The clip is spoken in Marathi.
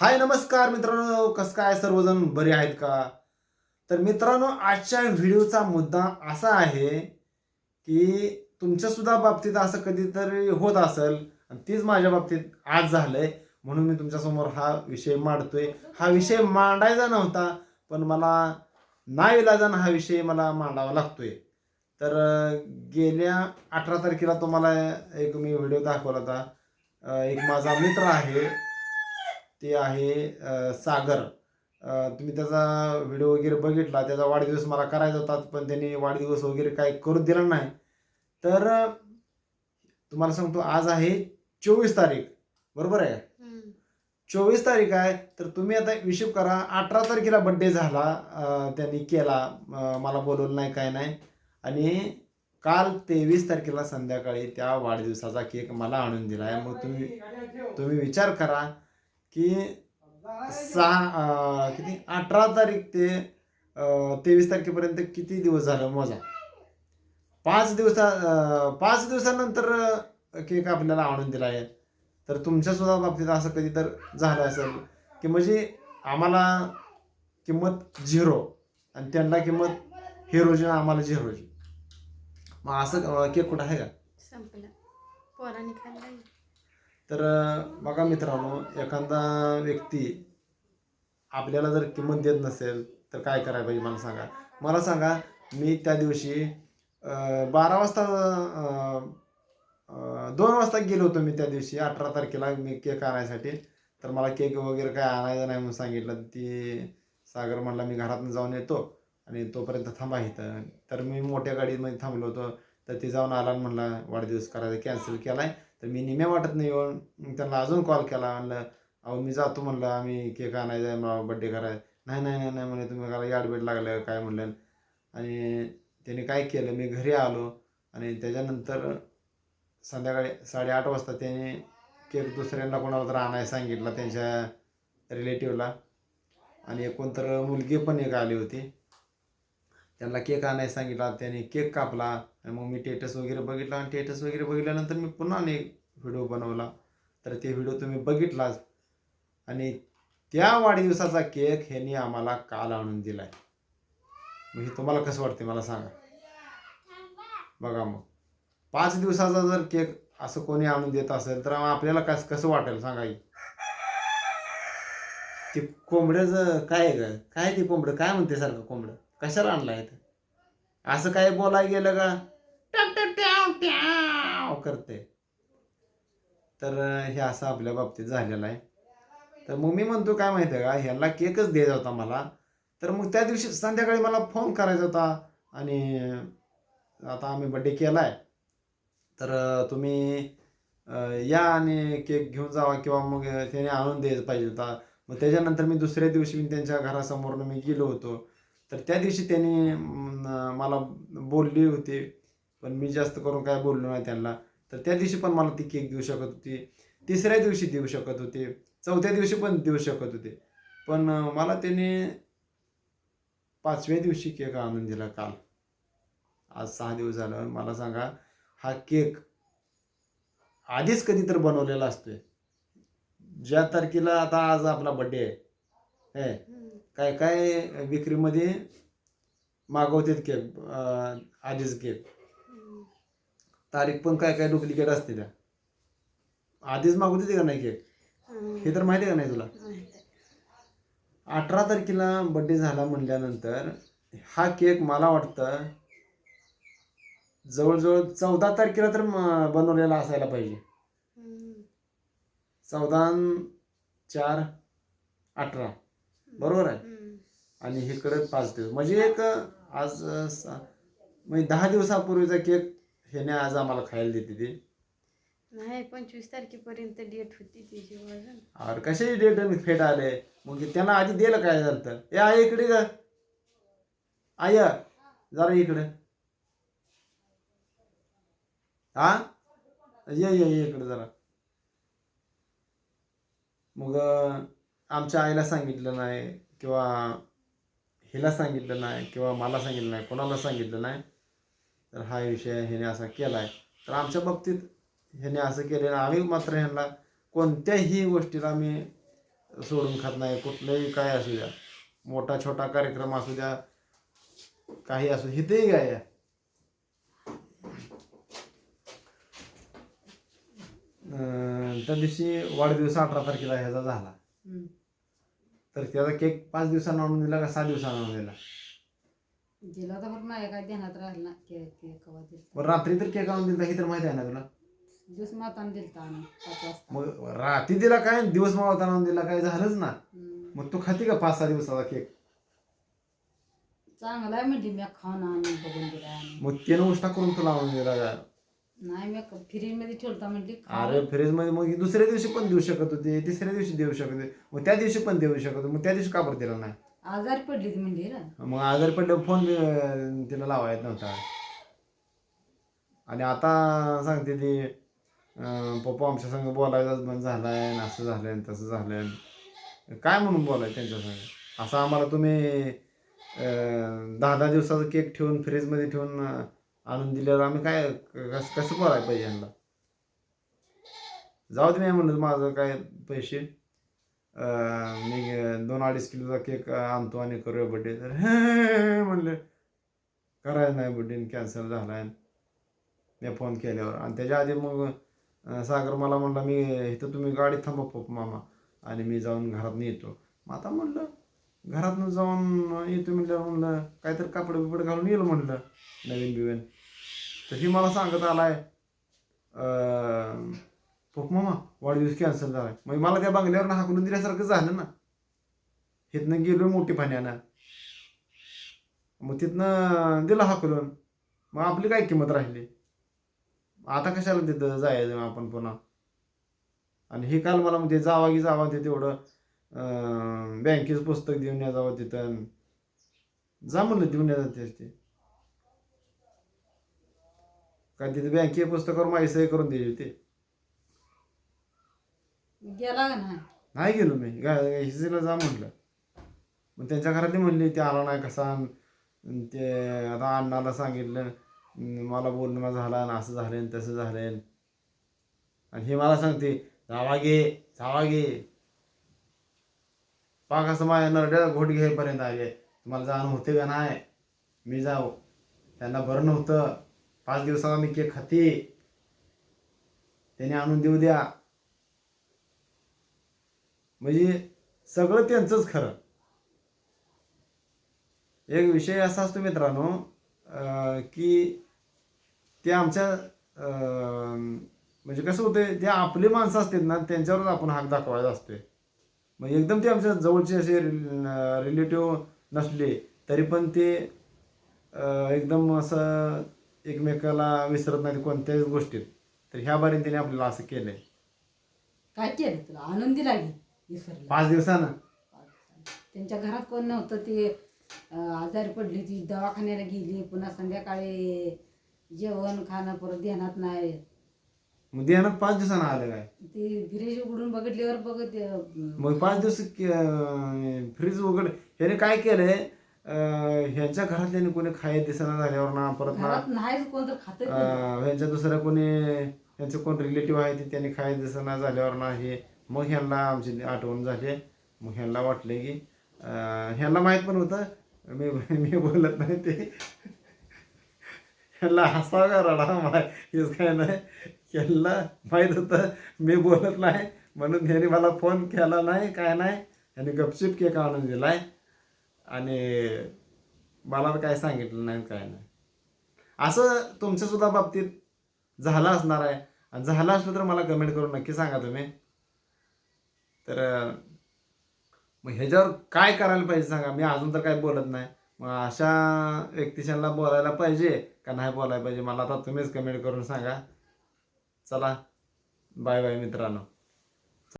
हाय नमस्कार मित्रांनो. कसं काय सर्वजण बरे आहेत का? तर मित्रांनो आजच्या व्हिडिओचा मुद्दा असा आहे की तुमच्यासुद्धा बाबतीत असं कधीतरी होत असेल आणि तीच माझ्या बाबतीत आज झालंय. म्हणून मी तुमच्यासमोर हा विषय मांडतोय. हा विषय मांडायचा नव्हता पण मला नाईलाजानं हा विषय मला मांडावा लागतोय. तर गेल्या अठरा तारखेला तुम्हाला एक मी व्हिडिओ दाखवला होता. एक माझा मित्र आहे. ते आहे सागर. तुम्ही त्याचा व्हिडिओ वगैरे बघितला त्याचा वाढदिवस मला करायचा होता पण त्यांनी वाढदिवस वगैरे काही करू दिला नाही. तर तुम्हाला सांगतो आज आहे चोवीस तारीख बरोबर आहे. चोवीस तारीख आहे तर तुम्ही आता हिशोब करा अठरा तारखेला बड्डे झाला त्यांनी केला मला बोलवलं नाही काय नाही. आणि काल तेवीस तारखेला संध्याकाळी त्या वाढदिवसाचा केक मला आणून दिला आहे. मग तुम्ही तुम्ही विचार करा की सहा किती? अठरा तारीख ते तेवीस तारखेपर्यंत किती दिवस झालं मोजा? पाच दिवसा पाच दिवसानंतर केक आपल्याला आणून दिला आहे. तर तुमच्यासुद्धा बाबतीत असं कधी तर झालं असेल. की म्हणजे आम्हाला किंमत झिरो आणि त्यांना किंमत हिरोजी आम्हाला झिरोजी मग असं केक कुठं आहे का? संपलं. पोरांनी खाल्लं तर बघा मित्रांनो एखादा व्यक्ती आपल्याला जर किंमत देत नसेल तर काय करायला पाहिजे मला सांगा? मला सांगा मी त्या दिवशी बारा वाजता दोन वाजता गेलो होतो मी त्या दिवशी अठरा तारखेला मी केक आणायसाठी. तर मला केक वगैरे काय आणायचं नाही म्हणून सांगितलं. ती सागर म्हणला मी घरातून जाऊन येतो आणि तोपर्यंत थांबा इथं. तर मी मोठ्या गाडीमध्ये थांबलो होतो. तर ती जाऊन आला म्हणला वाढदिवस करायचा कॅन्सल केला आहे तर मी निम्या वाटत नाही येऊन मग त्यांना अजून कॉल केला म्हणलं अहो मी जातो म्हणलं आम्ही केक आणायचा आहे मला बड्डे करायचा नाही नाही नाही नाही म्हणे तुम्ही मला याडबेड लागलं काय म्हणलं? आणि त्याने काय केलं मी घरी आलो आणि त्याच्यानंतर संध्याकाळी साडेआठ वाजता त्याने केक दुसऱ्यांना कोणाला तर आणायला सांगितला त्यांच्या रिलेटिव्हला आणि एक कोणतर मुलगी पण एक आली होती. त्यांना केक आणायला सांगितला त्याने केक कापला आणि मग मी टेटस वगैरे बघितला आणि टेटस वगैरे बघितल्यानंतर मी पुन्हा एक व्हिडिओ बनवला. तर ते व्हिडिओ तुम्ही बघितलाच. आणि त्या वाढदिवसाचा केक ह्यांनी आम्हाला काल आणून दिला मग हे तुम्हाला कसं वाटते मला सांगा. बघा मग. पाच दिवसाचा जर केक असं कोणी आणून देत असेल तर आपल्याला कस कसं वाटेल सांगा ते कोंबड्याचं काय आहे का काय ते कोंबडं? काय म्हणते सारखं कोंबडं? कशाला आणलं ते असं काय बोलाय गेलं का? ट्याव ट्याव करते. तर हे असं आपल्या बाबतीत झालेलं आहे. तर मग मी म्हणतो काय माहिती आहे का? ह्याला केकच द्यायचा होता मला. तर मग त्या दिवशी संध्याकाळी मला फोन करायचा होता. आणि आता आम्ही बड्डे केला आहे तर तुम्ही या आणि केक घेऊन जावा किंवा मग त्याने आणून द्यायचं पाहिजे होता. मग त्याच्यानंतर मी दुसऱ्या दिवशी मी त्यांच्या घरासमोरनं मी गेलो होतो. तर त्या दिवशी त्यांनी मला बोलली होती पण मी जास्त करून काय बोललो नाही त्यांना. तर त्या दिवशी पण मला ती केक देऊ शकत होती. तिसऱ्या दिवशी देऊ शकत होते. चौथ्या दिवशी पण देऊ शकत होते. पण मला त्याने पाचव्या दिवशी केक आणून दिला काल. आज सहा दिवस झालं. मला सांगा हा केक आधीच कधी तर बनवलेला असतोय. ज्या तारखेला आता आज आपला बड्डे आहे. हे? काय काय विक्रीमध्ये मागवतात केक आधीच केक. तारीख पण काय काय डुप्लिकेट असते त्या आधीच मागवते का नाही केक. हे तर माहिती आहे का नाही तुला. अठरा तारखेला बड्डे झाला म्हणल्यानंतर हा केक मला वाटतं जवळजवळ चौदा तारखेला तर बनवलेला असायला पाहिजे. चौदा चार अठरा बरोबर आहे. आणि इकडे पाच दिवस. म्हणजे एक आज म्हणजे दहा दिवसापूर्वीचा केक ह्याने आज आम्हाला खायला देते ती. नाही पंचवीस तारखेपर्यंत डेट होती अजून अरे कशाची डेट फेट आले? मग त्यांना आधी दिलं काय झालं तर ए आई इकडे ग. आय जरा इकडे. हा ये ये इकडे जरा. मग आमच्या आईला सांगितलं नाही किंवा हिला सांगितलं नाही किंवा मला सांगितलं नाही कोणाला सांगितलं नाही तर हा विषय ह्याने असा केला आहे तर आमच्या बाबतीत ह्याने असं केलं आम्ही मात्र ह्यांना कोणत्याही गोष्टीला आम्ही सोडून खात नाही. कुठलंही काय असू द्या मोठा छोटा कार्यक्रम असू द्या काही असू इथेही काय आहे. त्या दिवशी वाढदिवस अठरा तारखेला ह्याचा झाला. तर त्याचा केक पाच दिवसांना आणून दिला का सहा दिवसांना आणून दिला दिला तर पण माझ्या काय ध्यानात राहिलं ना के के कवा दिल पण रात्री तर केक आणून दिला ही तर माहिती आहे ना तुला? दिवस माताने दिलता आणून पाच वाजता. मग रात्री दिला काय दिवस मावताना आणून दिला काय झालंच ना. हम्म. मग तू खाती का पाच सहा दिवसाचा केक? चांगला आहे म्हणजे मी खाऊन आणून बघून दिला आणि मग त्यानं उष्टा करून तुला आणून दिला का? नाही मी फ्रीजमध्ये ठेवता अरे फ्रीजमध्ये मग दुसऱ्या दिवशी पण देऊ शकत होते तिसऱ्या दिवशी देऊ शकत होते मग त्या दिवशी पण देऊ शकत होते मग त्या दिवशी का बरं दिला नाही? आजारी पडली ती म्हणली ना. मग आजारी पडल्यावर फोन अं, तिला लावायचा नव्हता. आणि आता सांगते ती अं, पप्पा आमच्या संग बोलायचाच बंद झालाय आणि असं झालंय आणि तसं झालंय. काय म्हणून बोलाय त्यांच्या संग? असं आम्हाला तुम्ही अं, दहा दहा दिवसाचा केक ठेवून फ्रीजमध्ये ठेवून अं, आणून दिल्यावर आम्ही काय कसं कसं करायला पाहिजे यांना? जाऊ दे नाही म्हणलं माझं काय पैसे. मी दोन अडीच किलोचा केक आणतो आणि करूया बड्डे तर म्हणलं करायचं नाही बड्डे कॅन्सल झाला आहे. मी फोन केल्यावर. आणि त्याच्या आधी मग सागर मला म्हणला मी इथं तुम्ही गाडी थांबा पप्पा मामा. आणि मी जाऊन घरातनं येतो. मग आता म्हणलं घरातनं जाऊन येतो म्हटलं म्हणलं काहीतरी कापड बिपड घालून येईल म्हणलं नवीन बिवीन. तर ही मला सांगत आलाय आहे पप्पा मामा वाढदिवस कॅन्सल झालाय. मग मला त्या बंगल्यावर हाकलून दिल्यासारखं झालं ना. इथनं गेलो मोठी पाण्यानं. मग तिथनं दिलं हाकलून. मग आपली काय किंमत राहिली? आता कशाला तिथं जायचं आपण पुन्हा? आणि हे काल मला म्हणजे जावा की जावा ते तेवढं. बँकेचं पुस्तक देऊन या जावं तिथं जा म्हणलं देऊन या जातेस ते काय तिथे बँके पुस्तकावर माझी सही करून द्यायची होती. गेला का नाही? नाही गेलो मी. हिसीला जा म्हटलं मग त्यांच्या घरातली म्हणली ते आला नाही कसा? अन ते आता अण्णाला सांगितलं मला बोलणं झालं आणि असं झालं आणि तसं झालं आणि हे मला सांगते जावा गे जावा गे. पाक असं माझ्या नरड्याला घोट घेईपर्यंत आले तुम्हाला जाणं होते का नाही? मी जाऊ. त्यांना बरं नव्हतं. पाच दिवसाला मी केक खाते. त्याने आणून देऊ द्या. म्हणजे सगळं त्यांचंच खरं. एक विषय असा असतो मित्रांनो अं, की ते आमच्या अं, म्हणजे कसं होतं ते आपली माणसं असतात ना त्यांच्यावरच आपण हाक दाखवायचा असतोय. मग एकदम ते आमच्या जवळचे असे रिलेटिव्ह नसले तरी पण ते एकदम असं एकमेकाला विसरत नाही कोणत्याच गोष्टीत. तर ह्या बारीने त्याने आपल्याला असं केलंय. काय केलं तुला? आणून दिला की विसरला. पाच दिवसानं. त्यांच्या घरात कोण नव्हतं ते अं, आजारी पडली ती दवाखान्याला गेली पुन्हा संध्याकाळी जेवण खाणं परत ध्यानात नाही मग ध्यानात पाच दिवसानं आलं काय? ती फ्रीज उघडून बघितल्यावर बघत मग पाच दिवस फ्रीज उघड. ह्याने काय केलंय अं, ह्यांच्या घरातल्याने कोणी खाय दिसना झाल्यावर ना परत ना घरात नाहीच कोण तर खात अं, ह्यांच्या दुसऱ्या कोणी ह्यांचे कोण रिलेटिव्ह आहे ते त्यांनी खाय दिसना झाल्यावर ना हे मग ह्यांना आमची आठवण झाली. मग ह्यांना वाटले की अं, ह्यांना माहीत पण होतं. मी मी बोलत नाही ते. ला हसावं का रडा माय. हेच काय नाही. ह्यांना माहीत होतं मी बोलत नाही. म्हणून ह्याने मला फोन केला नाही काय नाही. ह्याने गपचिप केक आणून दिलाय. आणि मला काय सांगितलं नाही काय नाही. असं तुमच्यासुद्धा बाबतीत झालं असणार आहे. आणि झालं असलं तर मला कमेंट करून नक्की सांगा तुम्ही. तर मग ह्याच्यावर काय करायला पाहिजे सांगा? मी अजून तर काय बोलत नाही. मग अशा व्यक्तिशांना बोलायला पाहिजे. का नाही बोलायला पाहिजे? मला आता तुम्हीच कमेंट करून सांगा. चला बाय बाय मित्रांनो.